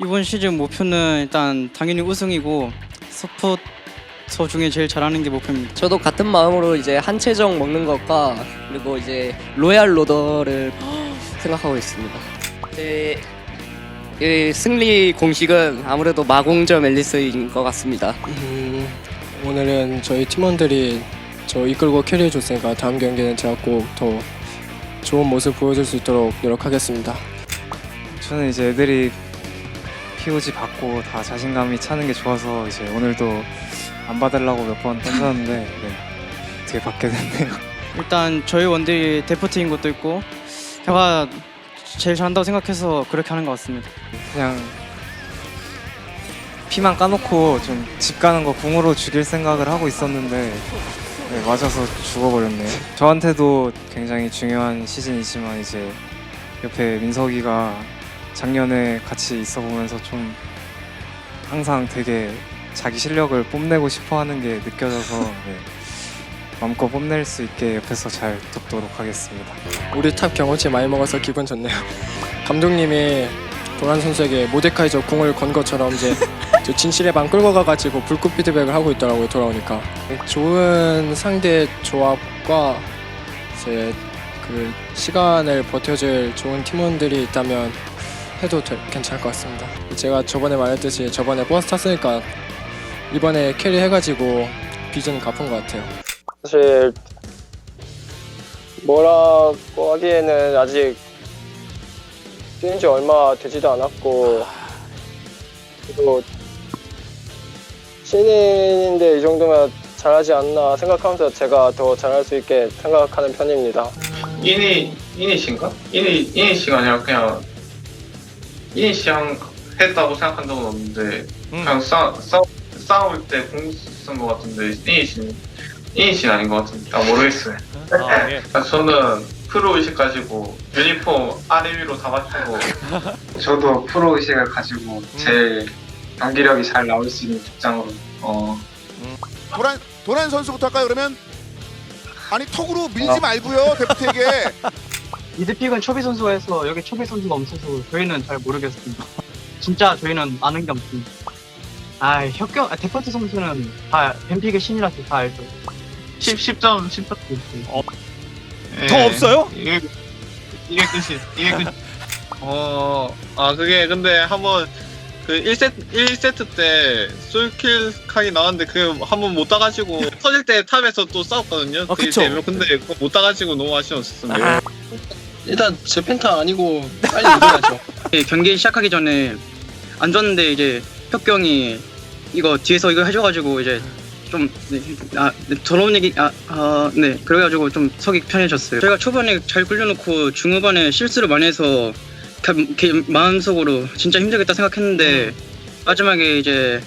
이번 시즌 목표는 일단 당연히 우승이고 서포터 중에 제일 잘하는 게 목표입니다. 저도 같은 마음으로 이제 한채정 먹는 것과 그리고 이제 로얄 로더를 생각하고 있습니다. 네, 이 승리 공식은 아무래도 마공점 앨리스인 것 같습니다. 음, 오늘은 저희 팀원들이 저 이끌고 캐리해 줬으니까 다음 경기는 제가 꼭 더 좋은 모습 보여줄 수 있도록 노력하겠습니다. 저는 이제 애들이 POG 받고 다 자신감이 차는 게 좋아서 이제 오늘도 안 받으려고 몇 번 던졌는데 네, 어떻게 받게 됐네요. 일단 저희 원딜이 데프트인 것도 있고 제가 제일 잘한다고 생각해서 그렇게 하는 것 같습니다. 그냥 피만 까놓고 좀 집 가는 거 궁으로 죽일 생각을 하고 있었는데 네, 맞아서 죽어버렸네요. 저한테도 굉장히 중요한 시즌이지만 이제 옆에 민석이가 작년에 같이 있어 보면서 좀 항상 되게 자기 실력을 뽐내고 싶어 하는 게 느껴져서 네, 마음껏 뽐낼 수 있게 옆에서 잘 돕도록 하겠습니다. 우리 탑 경험치 많이 먹어서 기분 좋네요. 감독님이 도란 선수에게 모데카이저 공을 건 것처럼 이제 저 진실의 방 끌고 가가지고 불꽃 피드백을 하고 있더라고요 돌아오니까 좋은 상대 조합과 이제 그 시간을 버텨줄 좋은 팀원들이 있다면 해도 될- 괜찮을 것 같습니다. 제가 저번에 말했듯이 저번에 버스 탔으니까 이번에 캐리 해가지고 빚은 갚은 것 같아요. 사실 뭐라고 하기에는 아직 뛴 지 얼마 되지도 않았고 그리고 신인인데 이 정도면 잘하지 않나 생각하면서 제가 더 잘할 수 있게 생각하는 편입니다. 이니 이니시인가? 이니 이니시가 아니라 그냥 이니시랑 했다고 생각한 적은 없는데 그냥 싸, 싸 싸울 때 공쓴 것 같은데 이니시 이니시 아닌 것 같은데. 아 모르겠어요. 아, 예. 아, 저는 프로 의식 가지고 유니폼 아래 위로 다 맞추고 저도 프로 의식을 가지고 제 경기력이 잘 나올 수 있는 입장으로 어. 도란 도란 선수부터 할까요? 그러면? 아니 턱으로 밀지 말고요 데프트에게 미드픽은 초비 선수가 해서 여기 초비 선수가 없어서 저희는 잘 모르겠습니다. 진짜 저희는 아는 게 없습니다. 아 혁경 아, 데퍼트 선수는 다 뱀픽의 신이라서 다 알죠. 10, 10점 10점 어, 더 없어요? 이게 이게 끝이 이게 끝. 어, 아 그게 근데 한번 그 1세트 1세트 때 솔킬 칸이 나왔는데 그 한번 못 따가지고 터질 때 탑에서 또 싸웠거든요. 아, 그 그쵸. 이제 근데 그거 못 따가지고 너무 아쉬웠었어요. 일단 제 펜타 아니고 빨리 이겨야죠. 예, 경기 시작하기 전에 안 졌는데 이제 혁경이 이거 뒤에서 이거 해줘가지고 이제 좀 네, 아, 네, 더러운 얘기 아, 아, 네 그래가지고 좀 속이 편해졌어요. 저희가 초반에 잘 굴려놓고 중후반에 실수를 많이 해서 가- 이렇게 마음속으로 진짜 힘들겠다 생각했는데 마지막에 이제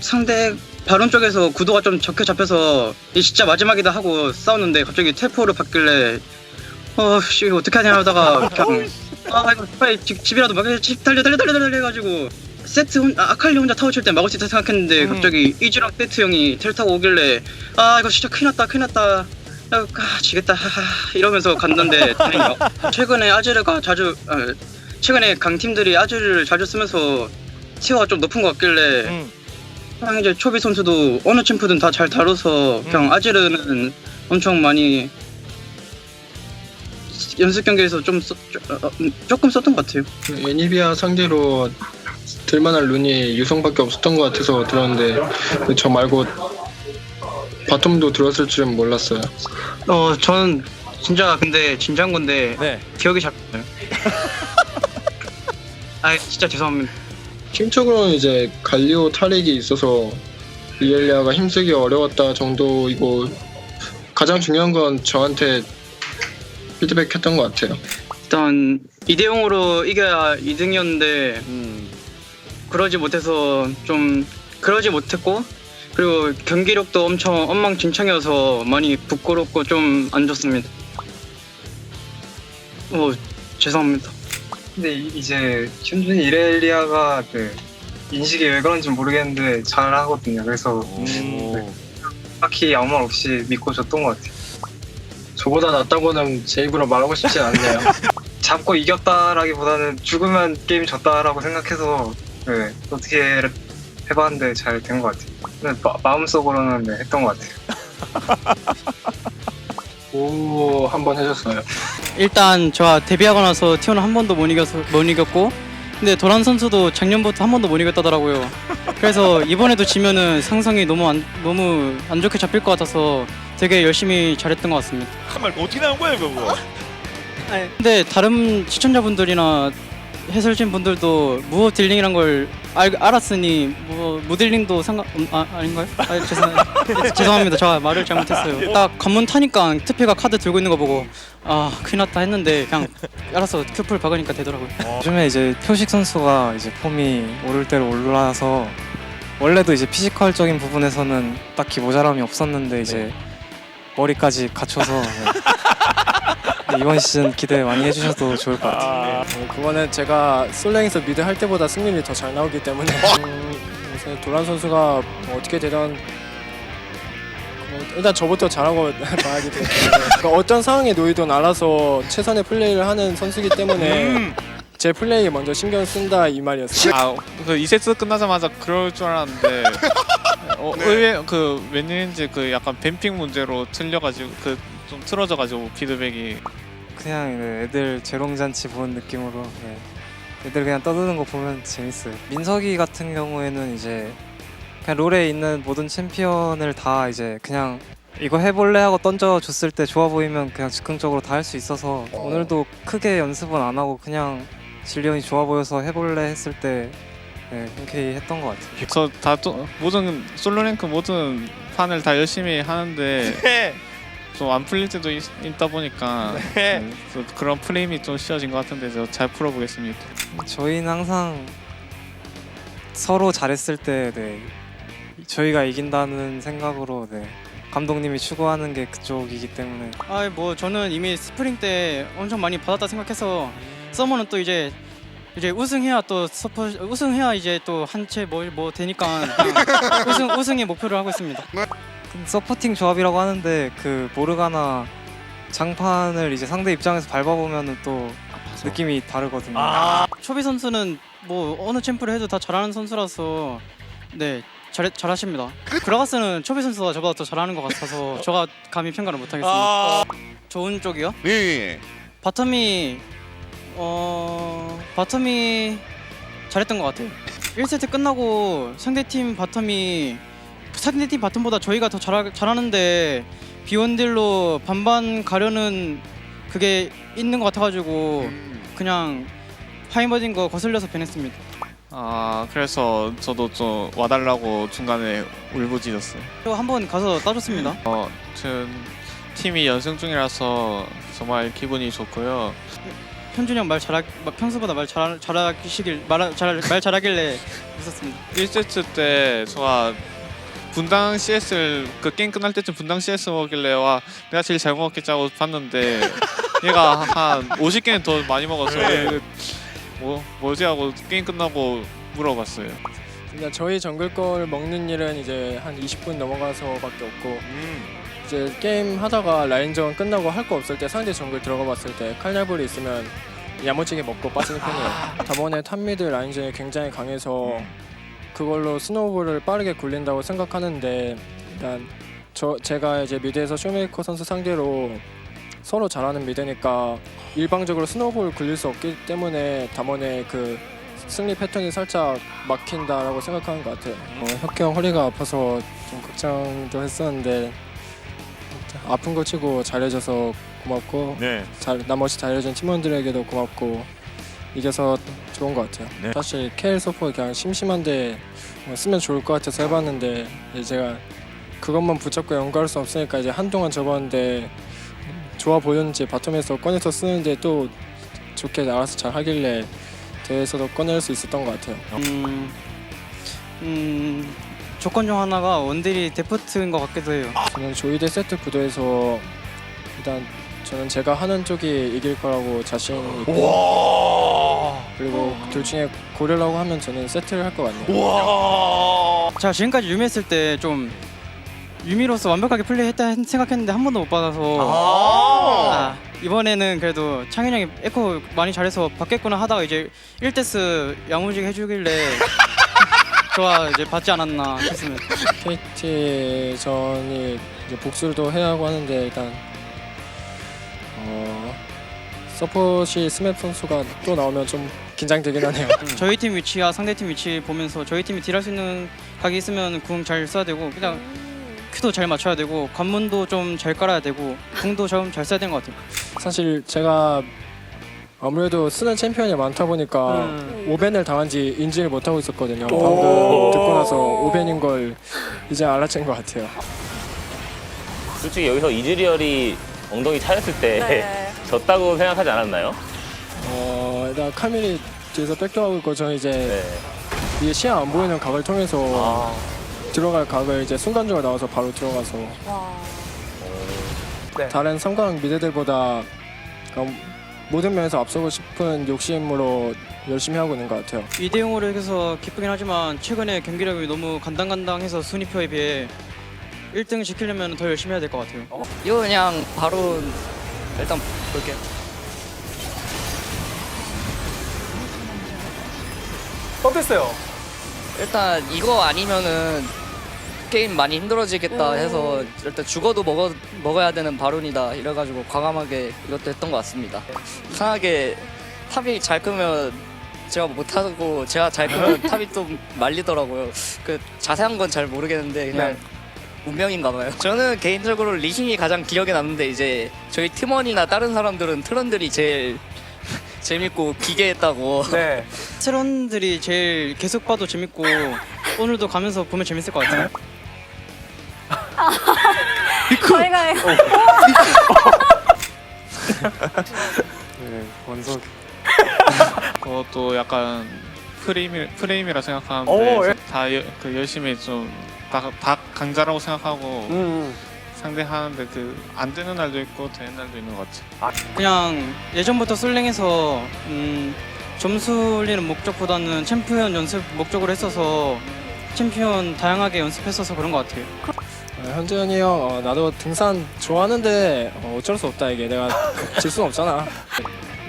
상대 바론 쪽에서 구도가 좀 적혀 잡혀서 이 진짜 마지막이다 하고 싸웠는데 갑자기 태포로 바뀌길래 어씨 이거 어떻게 하냐 하다가 그냥 아 이거 빨리 집, 집이라도 막여 집 달려 달려 달려 달려 해가지고 세트 혼, 아, 아칼리 혼자 타워 칠 때 막을 수 있다 생각했는데 음. 갑자기 이즈랑 세트 형이 텔 타고 오길래 아 이거 진짜 큰일 났다 큰일 났다 아, 아 지겠다 하하 이러면서 갔는데 다행이요. 최근에 아즈르가 자주 아, 최근에 강팀들이 아즈르를 자주 쓰면서 티어가 좀 높은 것 같길래 음. 그냥 이제 초비 선수도 어느 챔프든 다 잘 다뤄서 그냥 아즈르는 엄청 많이 연습 경기에서 좀 써, 조- 어, 음, 조금 썼던 것 같아요. 애니비아 상대로 들만한 룬이 유성밖에 없었던 것 같아서 들었는데 저 말고 바텀도 들었을 줄은 몰랐어요. 어, 저는 진짜 근데 진지한 건데 네. 기억이 잘 안 나요. 아, 진짜 죄송합니다. 팀적으로는 이제 갈리오 탈익이 있어서 리엘리아가 힘쓰기 어려웠다 정도이고 가장 중요한 건 저한테 피드백했던 것 같아요. 일단 2대 0으로 이겨야 2등이었는데 음. 그러지 못해서 좀 그러지 못했고 그리고 경기력도 엄청 엉망진창이어서 많이 부끄럽고 좀 안 좋습니다. 어, 죄송합니다. 근데 이- 이제 현준이 이렐리아가 그 인식이 왜 그런지 모르겠는데 잘 하거든요. 그래서 음. 딱히 아무 말 없이 믿고 줬던 것 같아요. 저보다 낫다고는 제 입으로 말하고 싶진 않네요. 잡고 이겼다라기보다는 죽으면 게임 졌다라고 생각해서 네, 어떻게 해봤는데 잘 된 것 같아요. 근데 마, 마음속으로는 네, 했던 것 같아요. 오 한 번 해줬어요. 일단 저와 데뷔하고 나서 티오는 한 번도 못 이겨서 못 이겼고 근데 도란 선수도 작년부터 한 번도 못 이겼다더라고요. 그래서 이번에도 지면은 상성이 너무 안 너무 안 좋게 잡힐 것 같아서 되게 열심히 잘했던 것 같습니다. 한말 어떻게 나온 거예요 그거? 근데 다른 시청자분들이나 해설진 분들도 무호 딜링이란 걸 알, 알았으니 뭐 무딜링도 상관 음, 아 아닌가요? 아, 죄송 죄송합니다. 제가 말을 잘못했어요. 딱 관문 타니까 특패가 카드 들고 있는 거 보고 아 큰일 났다 했는데 그냥 알아서 큐풀 박으니까 되더라고요. 요즘에 이제 표식 선수가 이제 폼이 오를 대로 올라서 원래도 이제 피지컬적인 부분에서는 딱히 모자람이 없었는데 이제 머리까지 갖춰서 네. 이번 시즌 기대 많이 해주셔도 좋을 것 같아요. 어, 그거는 제가 솔랭에서 미드 할 때보다 승률이 더 잘 나오기 때문에 음, 요새 도란 선수가 뭐 어떻게 되던 뭐 일단 저부터 잘하고 봐야기 때문에 그러니까 어떤 상황에 놓이든 알아서 최선의 플레이를 하는 선수이기 때문에 음. 제 플레이에 먼저 신경 쓴다 이 말이었어요. 아그 2세트 끝나자마자 그럴 줄 알았는데 어, 의외 그 웬일인지 그 약간 뱀핑 문제로 틀려가지고 그 좀 틀어져가지고 피드백이 그냥 네, 애들 재롱잔치 보는 느낌으로 네. 애들 그냥 떠드는 거 보면 재밌어요. 민석이 같은 경우에는 이제 그냥 롤에 있는 모든 챔피언을 다 이제 그냥 이거 해볼래 하고 던져줬을 때 좋아 보이면 그냥 즉흥적으로 다 할 수 있어서 오늘도 크게 연습은 안 하고 그냥 질리언이 좋아 보여서 해볼래 했을 때 네, 흔쾌히 했던 것 같아요. 그래서 다 또 모든 솔로랭크 모든 판을 다 열심히 하는데 네. 좀 안 풀릴 때도 있, 다 보니까 네. 네, 그런 프레임이 좀 씌워진 것 같은데 저 잘 풀어보겠습니다. 저희는 항상 서로 잘했을 때 네, 저희가 이긴다는 생각으로 네, 감독님이 추구하는 게 그쪽이기 때문에 아뭐 저는 이미 스프링 때 엄청 많이 받았다 생각해서 서머는 또 이제 이제 우승해야 또 서포 우승해야 이제 또 한 채 뭐 뭐 되니까 그냥 우승 우승의 목표를 하고 있습니다. 서포팅 조합이라고 하는데 그 모르가나 장판을 이제 상대 입장에서 밟아보면은 또 느낌이 다르거든요. 아 초비 선수는 뭐 어느 챔프를 해도 다 잘하는 선수라서 네 잘, 잘하십니다. 그라가스는 초비 선수가 저보다 더 잘하는 것 같아서 제가 감히 평가를 못하겠습니다. 아. 좋은 쪽이요? 예, 예. 바텀이 어 바텀이 잘했던 것 같아요. 1세트 끝나고 상대팀 바텀이 상대팀 바텀보다 저희가 더 잘하, 잘하는데 비원딜로 반반 가려는 그게 있는 것 같아가지고 음. 그냥 하이머딘 거 거슬려서 변했습니다. 아 그래서 저도 좀 와달라고 중간에 울부짖었어요. 또 한 번 가서 따줬습니다. 어, 지금 팀이 연승 중이라서 정말 기분이 좋고요. 현준이 형 말 잘하 평소보다 말 잘, 잘하시길 말, 잘, 말 잘하길래 있었습니다. 1세트 때 제가 분당 CS를 그 게임 끝날 때쯤 분당 CS 먹길래 와 내가 제일 잘 먹었겠지 하고 봤는데 얘가 한 50개는 더 많이 먹어서 네. 뭐 뭐지 하고 게임 끝나고 물어봤어요. 그냥 저희 정글 걸 먹는 일은 이제 한 20분 넘어가서밖에 없고 음. 이제 게임 하다가 라인전 끝나고 할 거 없을 때 상대 정글 들어가 봤을 때 칼날불이 있으면 야무지게 먹고 빠지는 편이에요. 저번에 탑미드 라인전이 굉장히 강해서 그걸로 스노우볼을 빠르게 굴린다고 생각하는데 일단 저 제가 이제 미드에서 쇼메이커 선수 상대로 서로 잘하는 미드니까 일방적으로 스노우볼 굴릴 수 없기 때문에 담원의 그 승리 패턴이 살짝 막힌다라고 생각하는 것 같아요. 어, 혁경 허리가 아파서 좀 걱정도 했었는데 아픈 거 치고 잘해줘서 고맙고 네. 잘 나머지 잘해준 팀원들에게도 고맙고 이겨서 좋은 것 같아요. 네. 사실 케일 소포 그냥 심심한데 뭐 쓰면 좋을 것 같아서 해봤는데 이제 제가 그것만 붙잡고 연구할 수 없으니까 이제 한동안 접었는데 좋아 보였는지 바텀에서 꺼내서 쓰는데 또 좋게 알아서 잘 하길래 대회에서도 꺼낼 수 있었던 것 같아요. 음, 음 조건 중 하나가 원딜이 데프트인 것 같기도 해요. 저는 조이대 세트 구도에서 일단 저는 제가 하는 쪽이 이길 거라고 자신 있고 와. 그리고 둘 중에 고르라고 하면 저는 세트를 할 것 같네요. 와. 제가 지금까지 유미 했을 때 좀 유미로서 완벽하게 플레이했다 생각했는데 한 번도 못 받아서 아, 이번에는 그래도 창현 형이 에코 많이 잘해서 받겠구나 하다가 이제 1대스 야무지게 해주길래 좋아 이제 받지 않았나 싶습니다. KT 전이 이제 복수도 해야 하고 하는데 일단 어 서폿이 스맵 선수가 또 나오면 좀 긴장되긴 하네요. 저희 팀 위치와 상대 팀 위치 보면서 저희 팀이 딜할 수 있는 각이 있으면 궁 잘 써야 되고 그냥 큐도 잘 맞춰야 되고 관문도 좀 잘 깔아야 되고 궁도 좀 잘 써야 되는 것 같아요. 사실 제가 아무래도 쓰는 챔피언이 많다 보니까 오벤을 당한 지 인지를 못하고 있었거든요. 방금 듣고 나서 오벤인 걸 이제 알아챈 것 같아요. 솔직히 여기서 이즈리얼이 엉덩이 차였을 때 네. 졌다고 생각하지 않았나요? 어 일단 카밀이 뒤에서 백도하고 있고 저는 이제 네. 이게 시야 안 보이는 각을 통해서 아, 들어갈 각을 이제 순간적으로 나와서 바로 들어가서 와. 다른 성강 미드들보다 그러니까 모든 면에서 앞서고 싶은 욕심으로 열심히 하고 있는 것 같아요. 2대 0으로 해서 기쁘긴 하지만 최근에 경기력이 너무 간당간당해서 순위표에 비해 1등 지키려면 더 열심히 해야 될 것 같아요. 이거 그냥 바로 일단 볼게요. 어땠어요? 일단 이거 아니면은 게임 많이 힘들어지겠다 해서 일단 죽어도 먹어 먹어야 되는 바론이다 이래가지고 과감하게 이것도 했던 것 같습니다. 이상하게 탑이 잘 끄면 제가 못하고 제가 잘 끄면 탑이 좀 말리더라고요. 그 자세한 건 잘 모르겠는데 그냥 운명인가 봐요. 저는 개인적으로 리신이 가장 기억에 남는데 이제 저희 팀원이나 다른 사람들은 트런들이 제일 재밌고 기괴했다고. 네. 트런들이 제일 계속 봐도 재밌고 오늘도 가면서 보면 재밌을 것 같아요. 저희가 네, 원석 그것도 약간 프레임이, 프레임이라 생각하는데 오, 예. 다 여, 그 열심히 좀다 다 강자라고 생각하고 음. 상대하는데 그 안 되는 날도 있고 되는 날도 있는 것 같아. 그냥 예전부터 솔랭에서 음, 점수 올리는 목적보다는 챔피언 연습 목적으로 했어서 챔피언 다양하게 연습했어서 그런 것 같아요. 어, 현준이 형, 어, 나도 등산 좋아하는데 어, 어쩔 수 없다 이게 내가 질 수는 없잖아.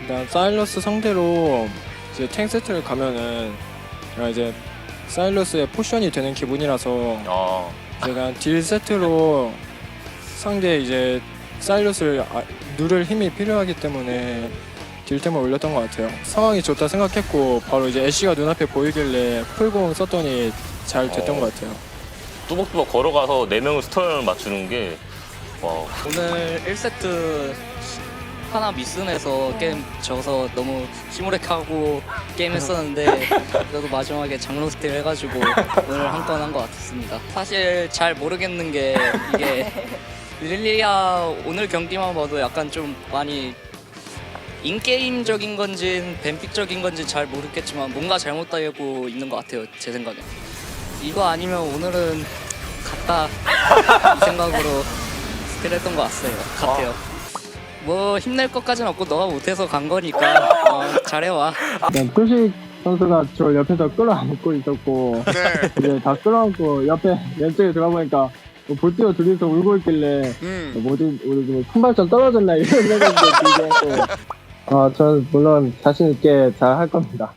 일단 사일러스 상대로 이제 탱 세트를 가면은 내가 이제 사일러스의 포션이 되는 기분이라서 어, 제가 딜 세트로 상대 이제 사일러스를 아, 누를 힘이 필요하기 때문에 딜템을 올렸던 것 같아요. 상황이 좋다 생각했고 바로 이제 애쉬가 눈앞에 보이길래 풀공 썼더니 잘 됐던 어. 것 같아요. 뚜벅뚜벅 걸어가서 네 명을 스턴을 맞추는 게 와, 오늘 1세트 하나 미스내서 게임 져서 너무 시무렉하고 게임 했었는데 그래도 마지막에 장로 스틸 해가지고 오늘 한 건 한 것 같았습니다. 사실 잘 모르겠는 게 이게 릴리아 오늘 경기만 봐도 약간 좀 많이 인게임적인 건지 뱀픽적인 건지 잘 모르겠지만 뭔가 잘못되고 있는 것 같아요 제 생각에 이거 아니면 오늘은 갔다 이 생각으로 스틸했던 것 같아요. 같아요. 뭐 힘낼 것까지는 없고 너가 못해서 간 거니까 어, 잘해와. 일단 표식 선수가 저 옆에서 끌어안고 있었고 네. 이제 다 끌어안고 옆에 왼쪽에 들어가보니까 뭐 볼티어 둘이서 울고 있길래 음. 뭐지 우리 뭐 큰발전 떨어졌나 이런 생각도 들고 아 저는 물론 자신 있게 잘 할 겁니다.